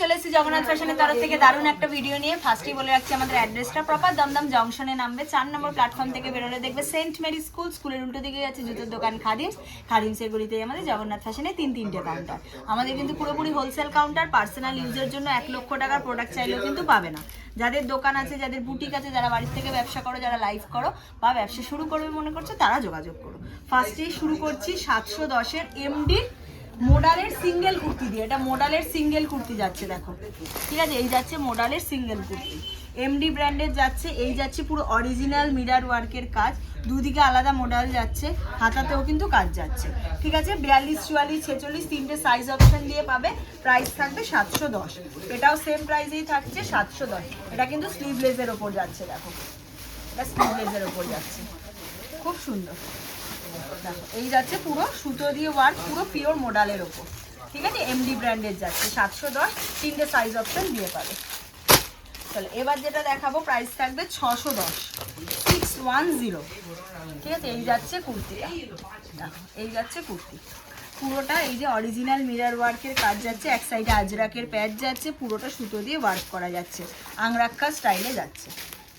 চলে এসেছি জগন্নাথ ফ্যাশনের তরফ থেকে। দারুণ একটা ভিডিও নিয়ে ফার্স্টই বলে রাখছি আমাদের অ্যাড্রেসটা প্রপার দমদম জংশনে নামবে। চার নম্বর প্ল্যাটফর্ম থেকে বেরোলে দেখবে সেন্ট মেরি স্কুল স্কুলের উল্টো দিকে আছে জুতোর দোকান খাদিমস খাদিমসের গলিতেই আমাদের জগন্নাথ ফ্যাশনে তিন তিনটে কাউন্টার আমাদের কিন্তু পুরোপুরি হোলসেল কাউন্টার পার্সোনাল ইউজের জন্য এক লক্ষ টাকার প্রোডাক্ট চাইলেও কিন্তু পাবে না। যাদের দোকান আছে, যাদের বুটিক আছে, যারা বাড়ির থেকে ব্যবসা করো, যারা লাইভ করো বা ব্যবসা শুরু করবে মনে করছ, তারা যোগাযোগ করো। ফার্স্টেই শুরু করছি সাতশো দশের এমডি মোডালের সিঙ্গেল কুর্তি দিয়ে, এটা মোডালের সিঙ্গেল কুর্তি যাচ্ছে, দেখো। ঠিক আছে? এই যাচ্ছে মোডালের সিঙ্গেল কুর্তি। এমডি ব্র্যান্ডের যাচ্ছে, এই যাচ্ছে পুরো অরিজিনাল মিরার ওয়ার্কের কাজ। দুদিকে আলাদা মডেল যাচ্ছে, হাতাতেও কিন্তু কাজ যাচ্ছে। ঠিক আছে? বিয়াল্লিশ, চুয়াল্লিশ, ছেচল্লিশ, তিনটে সাইজ অপশন দিয়ে পাবে। প্রাইস থাকবে সাতশো দশ। এটাও সেম প্রাইসেই থাকছে, সাতশো দশ। এটা কিন্তু স্লিভলেসের ওপর যাচ্ছে, দেখো। এটা স্লিভলেসের ওপর যাচ্ছে। খুব সুন্দর। এই যাচ্ছে পুরো সুতো দিয়ে ওয়ার্ক, পুরো পিওর মোডালের ওপর। ঠিক আছে? এমডি ব্র্যান্ডের যাচ্ছে, সাতশো দশ, তিনটে সাইজ অপশন দিয়ে পাবে। চলো, এবার যেটা দেখাবো প্রাইস থাকবে ছশো দশ। সিক্স ওয়ান জিরো ঠিক আছে? এই যাচ্ছে কুর্তিটা। দেখো, এই যাচ্ছে কুর্তি। পুরোটা এই যে অরিজিনাল মিরার ওয়ার্কের কাজ যাচ্ছে, এক সাইডে আজরাকের প্যাচ যাচ্ছে, পুরোটা সুতো দিয়ে ওয়ার্ক করা যাচ্ছে, আংরাক্কা স্টাইলে যাচ্ছে।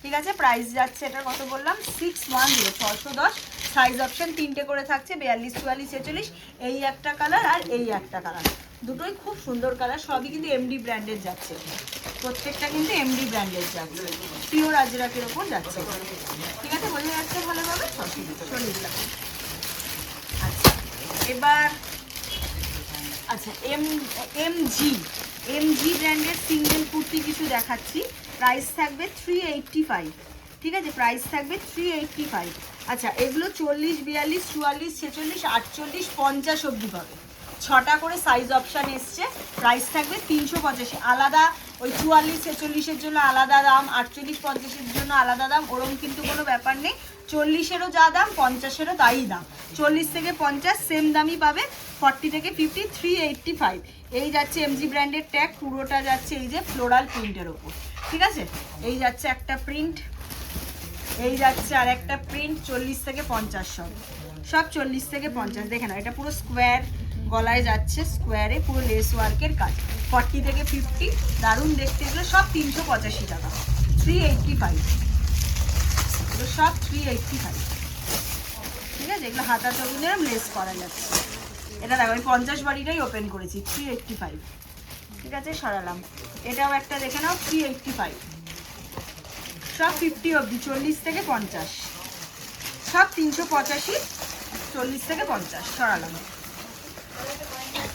ঠিক আছে? প্রাইস যাচ্ছে, এটা কত বললাম? সিক্স ওয়ান জিরো ছশো দশ। সাইজ অপশন তিনটে করে থাকছে, বিয়াল্লিশ, চুয়াল্লিশ, ছেচল্লিশ। এই একটা কালার আর এই একটা কালার দুটোই খুব সুন্দর কালার সবই কিন্তু এমডি ব্র্যান্ডের যাচ্ছে। প্রত্যেকটা কিন্তু এমডি ব্র্যান্ডের যাচ্ছে। পিওর আজরাকের ওপর যাচ্ছে। ঠিক আছে, বোঝা যাচ্ছে ভালোভাবে? আচ্ছা এবার আচ্ছা M M G M G ব্র্যান্ডের সিঙ্গেল কুর্তি কিছু দেখাচ্ছি। প্রাইস থাকবে থ্রি এইটটি ফাইভ ঠিক আছে প্রাইস থাকবে থ্রি এইটটি ফাইভ আচ্ছা এগুলো চল্লিশ, বিয়াল্লিশ, চুয়াল্লিশ, ছেচল্লিশ, আটচল্লিশ, পঞ্চাশ অবধি পাবে। ছটা করে সাইজ অপশান এসছে। প্রাইস থাকবে তিনশো পঁচাশি। আলাদা ওই চুয়াল্লিশ, ছেচল্লিশের জন্য আলাদা দাম, আটচল্লিশ, পঞ্চাশের জন্য আলাদা দাম, ওরম কিন্তু কোনো ব্যাপার নেই। চল্লিশেরও যা দাম, পঞ্চাশেরও তাই দাম। চল্লিশ থেকে পঞ্চাশ সেম দামই পাবে। ফর্টি থেকে ফিফটি থ্রি এইটটি ফাইভ এই যাচ্ছে এমজি ব্র্যান্ডের ট্যাগ পুরোটা যাচ্ছে এই যে ফ্লোরাল প্রিন্টের ওপর। ঠিক আছে? এই যাচ্ছে একটা প্রিন্ট এই যাচ্ছে আর একটা প্রিন্ট চল্লিশ থেকে পঞ্চাশ সব। সব চল্লিশ থেকে পঞ্চাশ। দেখে না এটা পুরো স্কোয়ার গলায় যাচ্ছে স্কোয়ারে পুরো লেস ওয়ার্কের কাজ। ফর্টি থেকে ফিফটি দারুণ দেখতে। এগুলো সব তিনশো পঁচাশি টাকা। থ্রি এইটটি ফাইভ এগুলো সব থ্রি এইটটি ফাইভ ঠিক আছে? এগুলো হাতা চবিনের লেস করা যাচ্ছে। এটা দেখো, আমি পঞ্চাশ বাড়িটাই ওপেন করেছি থ্রি এইটটি ফাইভ ঠিক আছে, সরালাম। এটাও একটা দেখে নাও থ্রি এইটটি ফাইভ সব ফিফটি অবধি, চল্লিশ থেকে পঞ্চাশ। সব তিনশো পঁচাশি, চল্লিশ থেকে পঞ্চাশ, সরালাম।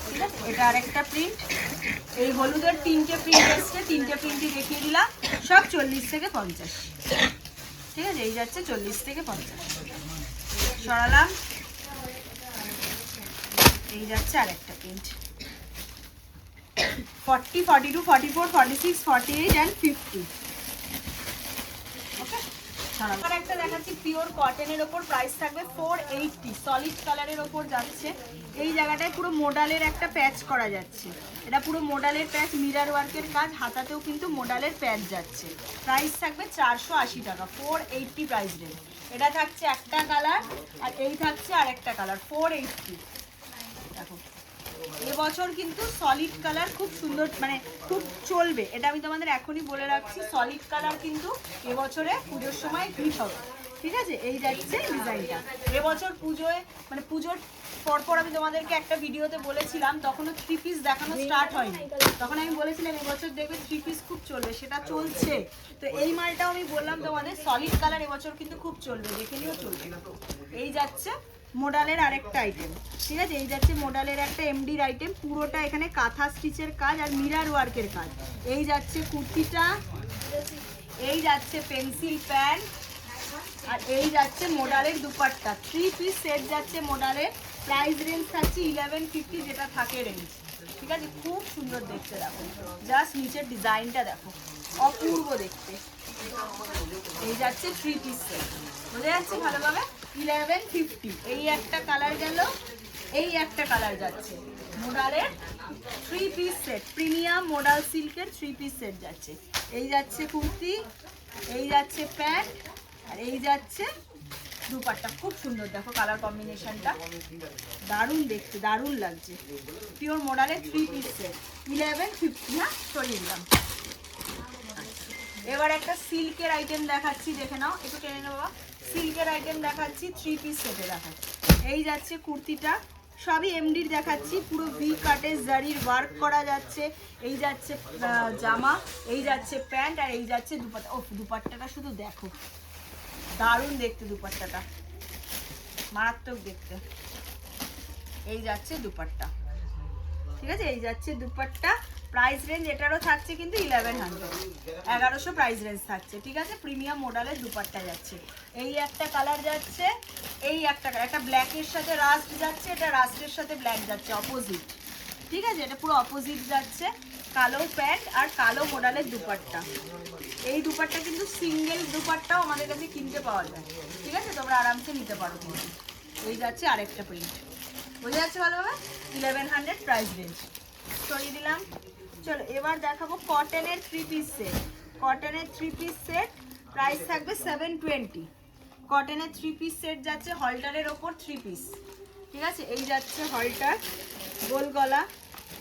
ঠিক আছে এটা আরেকটা প্রিন্ট এই হলুদের তিনটে প্রিন্ট এসছে, তিনটে প্রিন্টই দেখিয়ে দিলাম। সব চল্লিশ থেকে পঞ্চাশ। ঠিক আছে, এই যাচ্ছে চল্লিশ থেকে পঞ্চাশ। সরালাম। এই যাচ্ছে আরেকটা print forty forty two forty four forty six forty eight and fifty আর একটা দেখাচ্ছি পিওর কটনের ওপর প্রাইস থাকবে ফোর এইটটি সলিড কালারের ওপর যাচ্ছে। এই জায়গাটায় পুরো মোডালের একটা প্যাচ করা যাচ্ছে। এটা পুরো মোডালের প্যাচ মিরার ওয়ার্কের কাজ, হাতাতেও কিন্তু মোডালের প্যাচ যাচ্ছে। প্রাইস থাকবে চারশো আশি টাকা ফোর এইটটি প্রাইস রেঞ্জ এটা থাকছে একটা কালার আর এই থাকছে আর একটা কালার ফোর এইটটি এবছর কিন্তু সলিড কালার খুব সুন্দর মানে খুব চলবে। এটা আমি তোমাদের এখনই বলে রাখছি সলিড কালার কিন্তু এবছরে পুজোর সময় হিট হবে। ঠিক আছে? এই যাচ্ছে ডিজাইনটা এবছর পুজোয় মানে পুজোর পরপর আমি তোমাদেরকে একটা ভিডিওতে বলেছিলাম, তখনও থ্রি পিস দেখানো স্টার্ট হয়নি। তখন আমি বলেছিলাম, এবছর দেখবে থ্রি পিস খুব চলবে, সেটা চলছে। তো এই মালটাও আমি বললাম তোমাদের সলিড কালার এবছর কিন্তু খুব চলবে, দেখে নিও চলবে। এই যাচ্ছে মোডালের আরেকটা আইটেম ঠিক আছে? এই যাচ্ছে মোডালের একটা এমডির আইটেম পুরোটা এখানে কাঁথা স্টিচের কাজ আর মিরার ওয়ার্কের কাজ। এই যাচ্ছে কুর্তিটা, এই যাচ্ছে পেন্সিল প্যান্ট আর এই যাচ্ছে মোডালের দুপাট্টা। থ্রি পিস সেট যাচ্ছে মোডালের প্রাইস রেঞ্জ থাকছে ইলেভেন ফিফটি যেটা থাকে রেঞ্জ ঠিক আছে? খুব সুন্দর দেখতে দেখো। জাস্ট নিচের ডিজাইনটা দেখো। অপূর্ব দেখতে। এই যাচ্ছে থ্রি পিস সেট বোঝা যাচ্ছে ভালোভাবে? Eleven fifty. এই একটা কালার গেল, এই একটা কালার যাচ্ছে। মোডালের three piece set premium modal সিল্কের থ্রি পিস সেট যাচ্ছে। এই যাচ্ছে কুর্তি, এই যাচ্ছে প্যান্ট, আর এই যাচ্ছে দুপাট্টা। খুব সুন্দর, দেখো কালার কম্বিনেশনটা দারুণ দেখতে, দারুণ লাগছে। Pure মডালের three piece set eleven fifty. হ্যাঁ সরিয়ে দিলাম। এবার একটা সিল্কের আইটেম দেখাচ্ছি, দেখে নাও। একটু টেনে নেব সিল্কের আইটেম দেখাচ্ছি থ্রি পিস সেটে দেখাচ্ছি। এই যাচ্ছে কুর্তিটা, সবই এমডির দেখাচ্ছি, পুরো ভি কাটে জারির ওয়ার্ক করা যাচ্ছে। এই যাচ্ছে জামা, এই যাচ্ছে প্যান্ট, আর এই যাচ্ছে দুপাট্টা। ও দুপাট্টাটা শুধু দেখো। দারুণ দেখতে দুপাট্টাটা। মারাত্মক দেখতে। এই যাচ্ছে দুপাট্টা। ঠিক আছে? এই যাচ্ছে দুপাট্টা। প্রাইস রেঞ্জ এটারও থাকছে কিন্তু ইলেভেন হান্ড্রেড এগারোশো প্রাইস রেঞ্জ থাকছে, ঠিক আছে? প্রিমিয়াম মডেলের দুপাট্টা যাচ্ছে। এই একটা কালার যাচ্ছে, এই একটা একটা ব্ল্যাকের সাথে রাস্ট যাচ্ছে, এটা রাস্টের সাথে ব্ল্যাক যাচ্ছে অপোজিট ঠিক আছে? এটা পুরো অপোজিট যাচ্ছে, কালো প্যান্ট আর কালো মডেলের দুপাট্টা। এই দুপাট্টা কিন্তু সিঙ্গেল দুপাট্টাও আমাদের কাছে কিনতে পাওয়া যায়। ঠিক আছে? তোমরা আরামসে নিতে পারো কিন্তু। এই যাচ্ছে আরেকটা প্রিন্ট বোঝা যাচ্ছে ভালোভাবে? ইলেভেন হান্ড্রেড প্রাইস রেঞ্জ সরিয়ে দিলাম। চলো, এবার দেখাবো কটনের থ্রি পিস সেট কটনের থ্রি পিস সেট প্রাইস থাকবে সেভেন টোয়েন্টি কটনের থ্রি পিস সেট যাচ্ছে হলটারের ওপর থ্রি পিস ঠিক আছে? এই যাচ্ছে হলটার গোল গলা।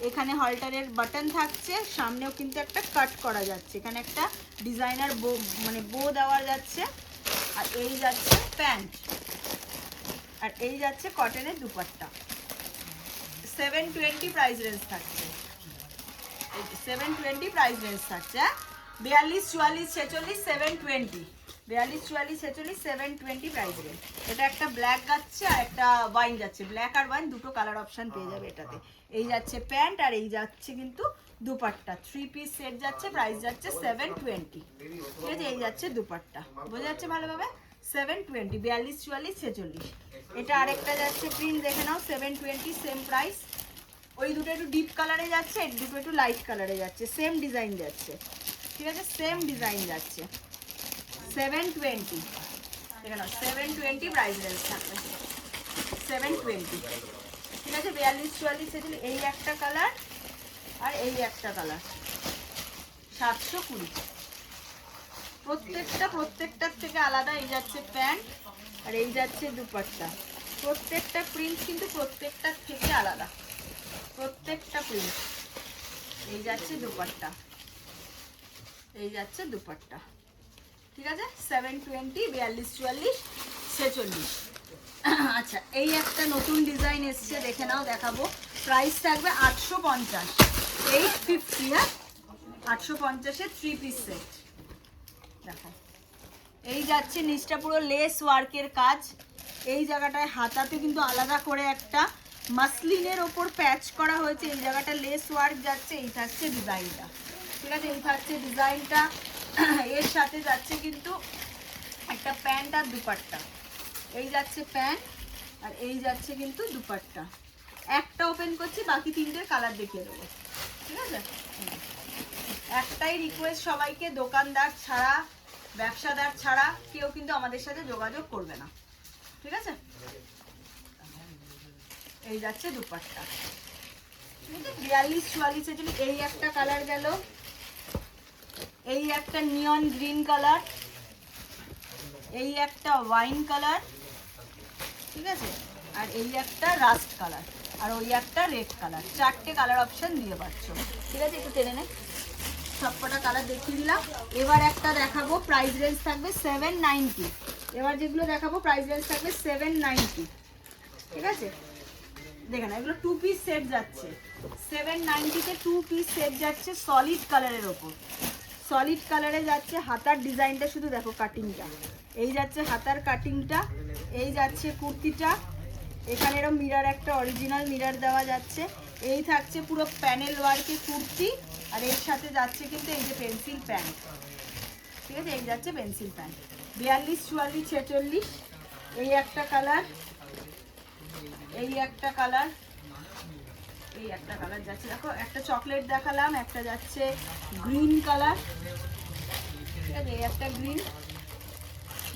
এখানে হলটারের বাটন থাকছে, সামনেও কিন্তু একটা কাট করা যাচ্ছে। এখানে একটা ডিজাইনার বো মানে বো দেওয়া যাচ্ছে। আর এই যাচ্ছে প্যান্ট আর এই যাচ্ছে কটনের dupatta. Seven twenty price range থাকছে। সেভেন টোয়েন্টি প্রাইস রেঞ্জ থাকছে হ্যাঁ? বিয়াল্লিশ, চুয়াল্লিশ, ছেচল্লিশ সেভেন টোয়েন্টি বিয়াল্লিশ, চুয়াল্লিশ, ছেচল্লিশ সেভেন টোয়েন্টি প্রাইস রেঞ্জ এটা একটা ব্ল্যাক যাচ্ছে আর একটা ওয়াইন যাচ্ছে। ব্ল্যাক আর ওয়াইন দুটো কালার অপশন পেয়ে যাবে এটাতে। এই যাচ্ছে প্যান্ট আর এই যাচ্ছে কিন্তু দুপাট্টা। থ্রি পিস সেট যাচ্ছে প্রাইস যাচ্ছে সেভেন টোয়েন্টি ঠিক আছে? এই যাচ্ছে দুপাট্টা। বোঝা যাচ্ছে ভালোভাবে? সেভেন টোয়েন্টি বিয়াল্লিশ, চুয়াল্লিশ, ছেচল্লিশ। এটা আরেকটা যাচ্ছে প্রিন্ট দেখে নাও। সেভেন টোয়েন্টি সেম প্রাইস ওই দুটো একটু ডিপ কালারে যাচ্ছে দুটো একটু লাইট কালারে যাচ্ছে সেম ডিজাইন যাচ্ছে। ঠিক আছে? সেম ডিজাইন যাচ্ছে। Seven twenty seven twenty price range থাকবে। সেভেন টোয়েন্টি ঠিক আছে? বিয়াল্লিশ, চুয়াল্লিশ ছেচল্লিশ এই একটা কালার আর এই একটা কালার সাতশো কুড়ি। প্রত্যেকটা, প্রত্যেকটার থেকে আলাদা এই যাচ্ছে প্যান্ট আর এই যাচ্ছে দুপাট্টা। প্রত্যেকটা প্রিন্ট কিন্তু প্রত্যেকটার থেকে আলাদা। প্রত্যেকটা প্রিন্ট এই যাচ্ছে দুপাট্টা। এই যাচ্ছে দুপাট্টা। ঠিক আছে? সেভেন টোয়েন্টি বিয়াল্লিশ চুয়াল্লিশ, ছেচল্লিশ। আচ্ছা এই একটা নতুন ডিজাইন এসছে, দেখে নাও, দেখাবো। প্রাইস থাকবে আটশো পঞ্চাশ। এইট ফিফটি হ্যাঁ? আটশো পঞ্চাশের থ্রি পিস সেট দেখো। এই যাচ্ছে নিচটা পুরো লেস ওয়ার্কের কাজ। এই জায়গাটায় হাতাতে কিন্তু আলাদা করে একটা মাসলিনের ওপর প্যাচ করা হয়েছে, এই জায়গাটা লেস ওয়ার্ক যাচ্ছে, এই থাকছে ডিজাইনটা। ঠিক আছে, এই থাকছে ডিজাইনটা, এর সাথে যাচ্ছে কিন্তু একটা প্যান্ট আর দুপাট্টা। এই যাচ্ছে প্যান্ট আর এই যাচ্ছে কিন্তু দুপাট্টা। একটা ওপেন করছি, বাকি তিনটের কালার দেখিয়ে দেবো। ঠিক আছে? একটাই রিকোয়েস্ট সবাইকে, দোকানদার ছাড়া, ব্যবসাদার ছাড়া, কেউ কিন্তু আমাদের সাথে যোগাযোগ করবে না। ঠিক আছে? এই যাচ্ছে দুপাট্টা। বিয়াল্লিশ, চুয়াল্লিশ ছেচল্লিশ এই একটা কালার গেল। এই একটা নিয়ন গ্রিন কালার এই একটা ওয়াইন কালার ঠিক আছে? আর এই একটা রাস্ট কালার আর ওই একটা রেড কালার চারটে কালার অপশন দিয়ে পাচ্ছ ঠিক আছে? একটু টেনে নে। সবকটা কালার দেখিয়ে দিলাম। এবার একটা দেখাবো। প্রাইস রেঞ্জ থাকবে সেভেন নাইনটি এবার যেগুলো দেখাবো প্রাইস রেঞ্জ থাকবে সেভেন নাইনটি ঠিক আছে? দেখে না এগুলো টু পিস সেট যাচ্ছে। সেভেন নাইনটিতে টু পিস সেট যাচ্ছে সলিড কালারের ওপর। সলিড কালারে যাচ্ছে হাতার ডিজাইনটা, শুধু দেখো কাটিংটা এই যাচ্ছে হাতার কাটিংটা এই যাচ্ছে কুর্তিটা। এখানে এরকম মিরার একটা অরিজিনাল মিরার দেওয়া যাচ্ছে। এই থাকছে পুরো প্যানেল ওয়ার্কে কুর্তি, আর এর সাথে যাচ্ছে কিন্তু এই যে পেন্সিল প্যান্ট ঠিক আছে? এই যাচ্ছে পেন্সিল প্যান্ট বিয়াল্লিশ, চুয়াল্লিশ, ছেচল্লিশ, এই একটা কালার এই একটা কালার। এই একটা কালার যাচ্ছে। দেখো একটা চকলেট দেখালাম একটা যাচ্ছে গ্রিন কালার। ঠিক আছে এই একটা গ্রিন।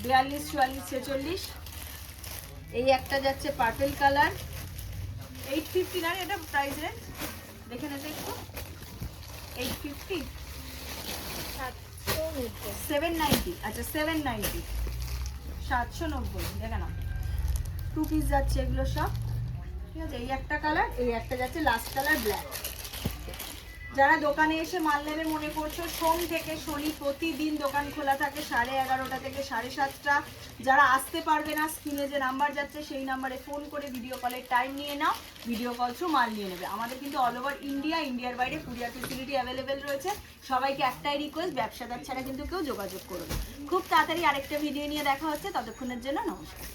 বিয়াল্লিশ চুয়াল্লিশ ছেচল্লিশ। এই একটা যাচ্ছে পার্পেল কালার। এইট ফিফটি না এটা প্রাইস রেঞ্জ দেখে নেবে একটু। এইট ফিফটি সেভেন নাইনটি আচ্ছা সেভেন নাইনটি সাতশো নব্বই দেখে না টু পিস যাচ্ছে এগুলো সব। ঠিক আছে, এই একটা কালার এই একটা যাচ্ছে লাস্ট কালার ব্ল্যাক যারা দোকানে এসে মাল নেবে মনে করছ, সোম থেকে শনি প্রতিদিন দোকান খোলা থাকে সাড়ে এগারোটা থেকে সাড়ে সাতটা। যারা আসতে পারবে না, স্ক্রিনে যে নাম্বার যাচ্ছে, সেই নাম্বারে ফোন করে ভিডিও কলের টাইম নিয়ে নাও ভিডিও কল থ্রু মাল নিয়ে নেবে। আমাদের কিন্তু অল ওভার ইন্ডিয়া ইন্ডিয়ার বাইরে কুরিয়ার ফেসিলিটি অ্যাভেলেবেল রয়েছে। সবাইকে একটাই রিকোয়েস্ট ব্যবসাদার ছাড়া কিন্তু কেউ যোগাযোগ করবে খুব তাড়াতাড়ি আরেকটা ভিডিও নিয়ে দেখা হচ্ছে, ততক্ষণের জন্য নমস্কার।